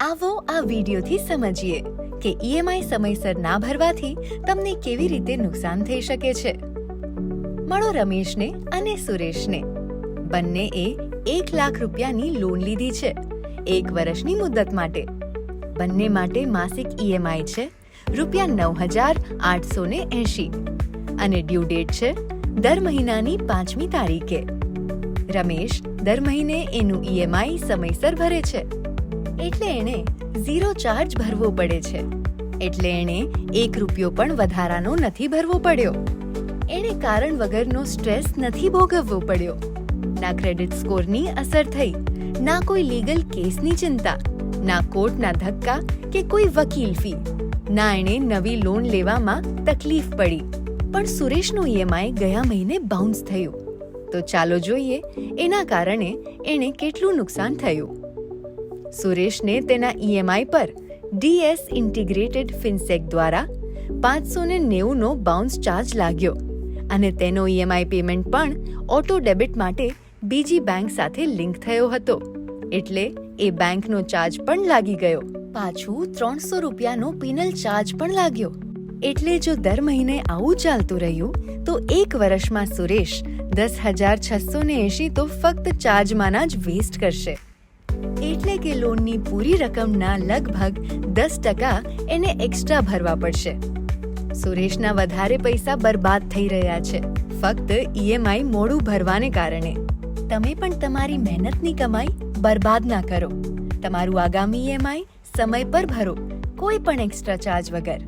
આવો આ વિડીયોથી સમજીએ કે ઈએમઆઈ સમયસર ના ભરવાથી તમને કેવી રીતે નુકસાન થઈ શકે છે. મળો રમેશને અને સુરેશને. બંનેએ એક લાખ રૂપિયાની લોન લીધી છે, એક વર્ષની મુદત માટે. બંને માટે માસિક ઈએમઆઈ છે, રૂપિયા નવ હજાર આઠસો ને એંશી. અને ડ્યુ ડેટ છે, દર મહિનાની પાંચમી તારીખે. રમેશ દર મહિને એનું ઈએમઆઈ સમયસર ભરે છે. એટલે એણે ઝીરો ચાર્જ ભરવો પડે છે. એટલે એણે એક રૂપિયો પણ વધારાનો નથી ભરવો પડ્યો. એણે કારણ વગરનો સ્ટ્રેસ નથી ભોગવવો પડ્યો. ના ક્રેડિટ સ્કોરની અસર થઈ, ના કોઈ લીગલ કેસની ચિંતા, ના કોર્ટના ધક્કા કે કોઈ વકીલ ફી. ના એણે નવી લોન લેવામાં તકલીફ પડી, પણ સુરેશનું ઈએમઆઈ ગયા મહિને બાઉન્સ થયું. તો ચાલો જોઈએ, એના કારણે એણે કેટલું નુકસાન થયું? સુરેશને તેના ઈએમઆઈ પર ડીએસ ઇન્ટિગ્રેટેડ ફિનસેક દ્વારા પાંચસો ને નેવુંનો બાઉન્સ ચાર્જ લાગ્યો અને તેનો ઈએમઆઈ પેમેન્ટ પણ ઓટો ડેબિટ માટે બીજી બેંક સાથે લિંક થયો હતો. એટલે એ બેંકનો ચાર્જ પણ લાગી ગયો. પાછું ત્રણસો રૂપિયાનો પિનલ ચાર્જ પણ લાગ્યો. એટલે જો દર મહિને આવું ચાલતું રહ્યું, તો એક વર્ષમાં સુરેશ દસ હજાર છસો ને એંશી તો ફક્ત ચાર્જમાંના જ વેસ્ટ કરશે. એટલે કે લોનની પૂરી રકમના લગભગ દસ ટકા એને એક્સ્ટ્રા ભરવા પડશે. સુરેશના વધારે પૈસા બરબાદ થઈ રહ્યા છે. ફક્ત ઈએમઆઈ મોડું ભરવાને કારણે. તમે પણ તમારી મહેનતની કમાઈ બરબાદ ના કરો. તમારું આગામી ઈએમઆઈ સમય પર ભરો. કોઈ પણ એક્સ્ટ્રા ચાર્જ વગર.